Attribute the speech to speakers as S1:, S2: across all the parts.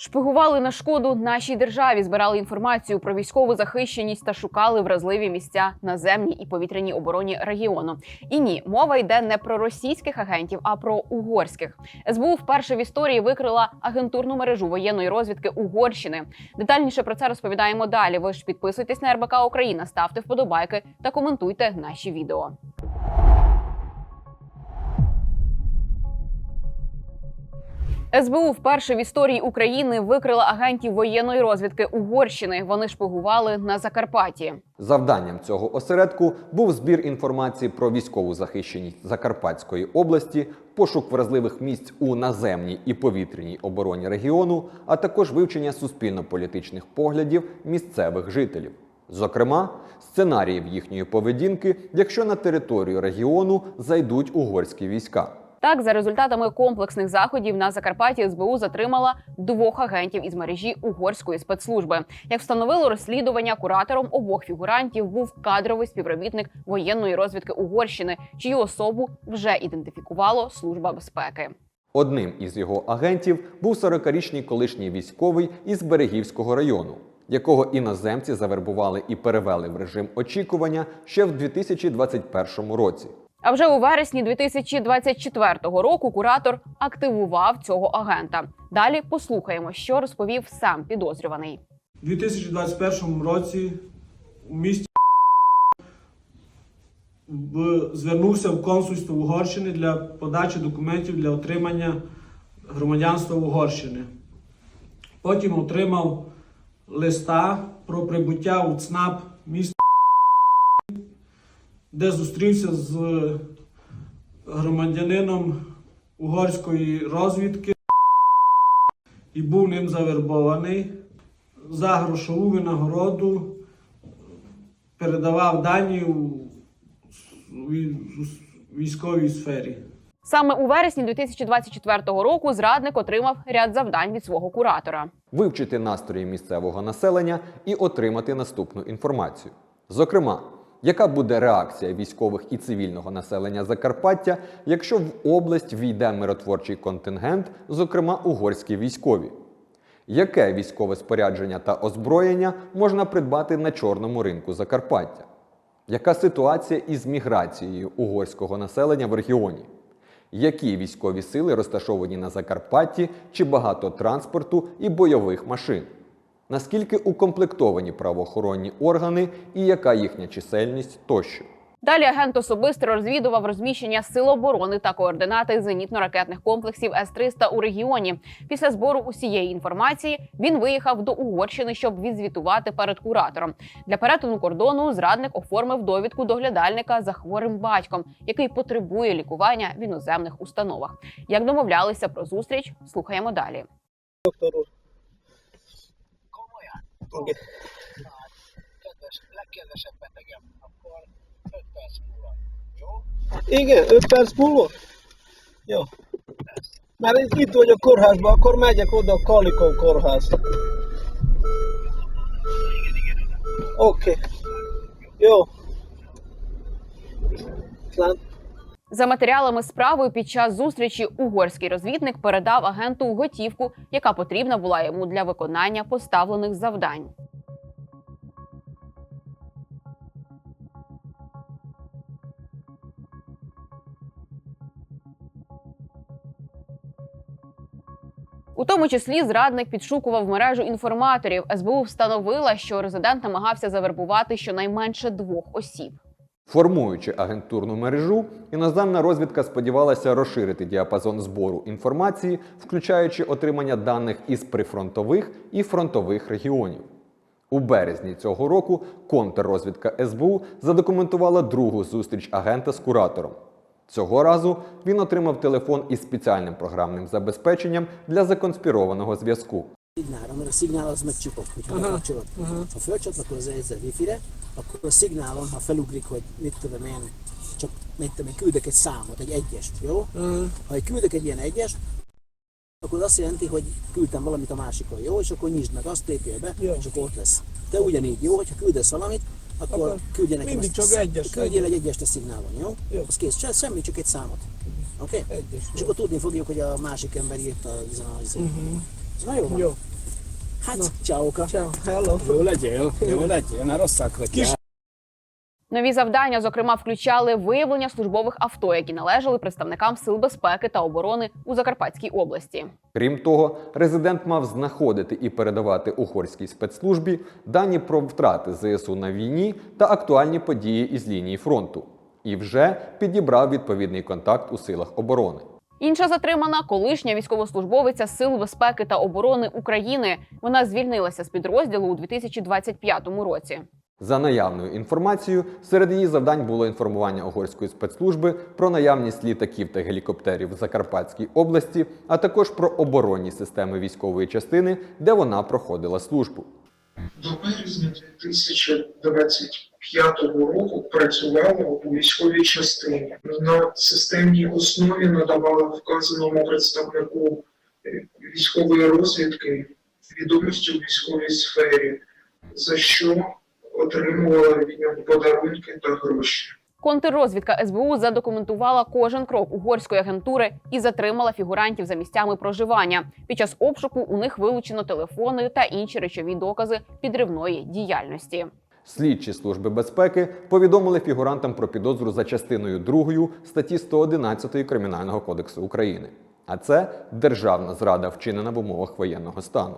S1: Шпигували на шкоду нашій державі, збирали інформацію про військову захищеність та шукали вразливі місця на земній і повітряній обороні регіону. І ні, мова йде не про російських агентів, а про угорських. СБУ вперше в історії викрила агентурну мережу воєнної розвідки Угорщини. Детальніше про це розповідаємо далі. Ви ж підписуйтесь на РБК Україна, ставте вподобайки та коментуйте наші відео. СБУ вперше в історії України викрила агентів воєнної розвідки Угорщини. Вони шпигували на Закарпатті.
S2: Завданням цього осередку був збір інформації про військову захищеність Закарпатської області, пошук вразливих місць у наземній і повітряній обороні регіону, а також вивчення суспільно-політичних поглядів місцевих жителів. Зокрема, сценаріїв їхньої поведінки, якщо на територію регіону зайдуть угорські війська.
S1: Так, за результатами комплексних заходів на Закарпатті СБУ затримала двох агентів із мережі угорської спецслужби. Як встановило розслідування, куратором обох фігурантів був кадровий співробітник воєнної розвідки Угорщини, чию особу вже ідентифікувало служба безпеки.
S2: Одним із його агентів був 40-річний колишній військовий із Берегівського району, якого іноземці завербували і перевели в режим очікування ще в 2021 році.
S1: А вже у вересні 2024 року куратор активував цього агента. Далі послухаємо, що розповів сам підозрюваний.
S3: У 2021 році у місті звернувся в консульство Угорщини для подачі документів для отримання громадянства Угорщини. Потім отримав листа про прибуття у ЦНАП міста, де зустрівся з громадянином угорської розвідки і був ним завербований за грошову винагороду передавав дані у військовій сфері.
S1: Саме у вересні 2024 року зрадник отримав ряд завдань від свого куратора.
S2: вивчити настрої місцевого населення і отримати наступну інформацію. Зокрема, яка буде реакція військових і цивільного населення Закарпаття, якщо в область війде миротворчий контингент, зокрема угорські військові? Яке військове спорядження та озброєння можна придбати на чорному ринку Закарпаття? Яка ситуація із міграцією угорського населення в регіоні? Які військові сили розташовані на Закарпатті, чи багато транспорту і бойових машин? Наскільки укомплектовані правоохоронні органи і яка їхня чисельність тощо?
S1: Далі агент особисто розвідував розміщення сил оборони та координати зенітно-ракетних комплексів С-300 у регіоні. Після збору усієї інформації він виїхав до Угорщини, щоб відзвітувати перед куратором. Для перетину кордону зрадник оформив довідку доглядальника за хворим батьком, який потребує лікування в іноземних установах. Як домовлялися про зустріч, слухаємо далі.
S4: Komolyan?
S5: Igen.
S4: Kedves, legkedvesebb betegem, akkor 5 perc múlva. Jó?
S5: Igen, 5 perc múlva? Jó. Már itt vagy a kórházban, akkor megyek oda a Kalikov kórház. Oké. Okay. Jó. Viszlát.
S1: За матеріалами справи під час зустрічі угорський розвідник передав агенту готівку, яка потрібна була йому для виконання поставлених завдань. У тому числі зрадник підшукував мережу інформаторів. СБУ встановила, що резидент намагався завербувати щонайменше двох осіб.
S2: Формуючи агентурну мережу, іноземна розвідка сподівалася розширити діапазон збору інформації, включаючи отримання даних із прифронтових і фронтових регіонів. У березні цього року контррозвідка СБУ задокументувала другу зустріч агента з куратором. Цього разу він отримав телефон із спеціальним програмним забезпеченням для законспірованого зв'язку.
S6: az megcsukott, hogyha akkor a szignálon, ha felugrik, hogy mit tudom én, csak mit tudom én, küldök egy számot, egy egyest, jó? Uh-huh. Ha egy küldök egy ilyen egyest, akkor az azt jelenti, hogy küldtem valamit a másikon, jó? És akkor nyisd meg azt, lépjél be, jó. és akkor ott lesz. Te ugyanígy, jó? Hogyha küldesz valamit, akkor, akkor küldje nekem
S5: mindig csak egyest
S6: Küldjél egy egyest a szignálon, jó?
S5: Jó.
S6: Az kész, Se- semmi, csak egy számot. Oké? Okay?
S5: Egyes,
S6: És akkor tudni fogjuk, hogy a másik ember írta az, az, uh-huh. Na jó van.
S5: Jó.
S6: Hát, ciao. Ciao. Hello. Jó legyél, jó legyél, ne rosszakra kell.
S1: Нові завдання, зокрема, включали виявлення службових авто, які належали представникам сил безпеки та оборони у Закарпатській області.
S2: Крім того, резидент мав знаходити і передавати угорській спецслужбі дані про втрати ЗСУ на війні та актуальні події із лінії фронту. І вже підібрав відповідний контакт у силах оборони.
S1: Інша затримана колишня військовослужбовиця Сил безпеки та оборони України. Вона звільнилася з підрозділу у 2025 році.
S2: За наявною інформацією, серед її завдань було інформування угорської спецслужби про наявність літаків та гелікоптерів в Закарпатській області, а також про оборонні системи військової частини, де вона проходила службу.
S7: До березня 2025 року працювала у військовій частині. На системній основі надавала вказаному представнику е, військової розвідки відомості у військовій сфері, за що отримувала від нього подарунки та гроші.
S1: Контррозвідка СБУ задокументувала кожен крок угорської агентури і затримала фігурантів за місцями проживання. Під час обшуку у них вилучено телефони та інші речові докази підривної діяльності.
S2: Слідчі служби безпеки повідомили фігурантам про підозру за частиною 2 статті 111 Кримінального кодексу України. А це державна зрада, вчинена в умовах воєнного стану.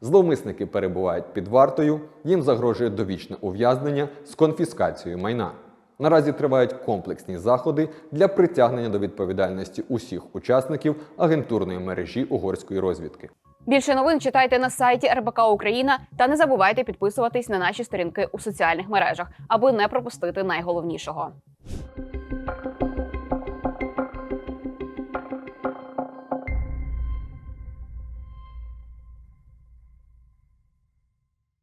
S2: Зловмисники перебувають під вартою, їм загрожує довічне ув'язнення з конфіскацією майна. Наразі тривають комплексні заходи для притягнення до відповідальності усіх учасників агентурної мережі угорської розвідки.
S1: Більше новин читайте на сайті РБК Україна та не забувайте підписуватись на наші сторінки у соціальних мережах, аби не пропустити найголовнішого.